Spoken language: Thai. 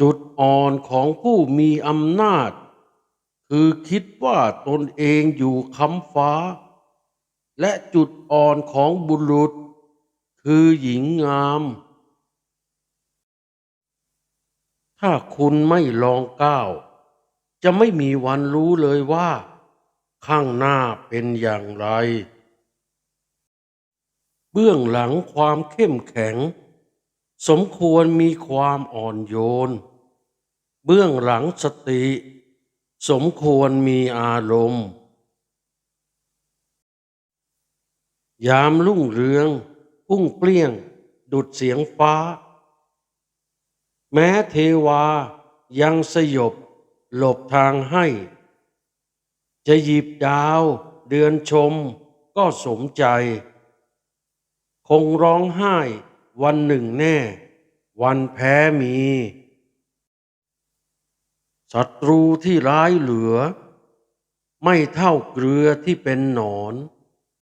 จุดอ่อนของผู้มีอำนาจ คือคิดว่าตนเองอยู่ค้ำฟ้า และจุดอ่อนของบุรุษ คือหญิงงาม ถ้าคุณไม่ลองก้าว จะไม่มีวันรู้เลยว่า ข้างหน้าเป็นอย่างไร เบื้องหลังความเข้มแข็ง สมควรมีความอ่อนโยน เบื้องหลังสติ สมควรมีอารมณ์ ยามรุ่งเรืองพุ่งเปลี่ยง ดุดเสียงฟ้า แม้เทวายังสยบ หลบทางให้ จะหยิบดาวเดือนชมก็สมใจ คงร้องไห้ วันหนึ่งแน่ วันแพ้มีศัตรูที่ร้ายเหลือ ไม่เท่าเกลือที่เป็นหนอน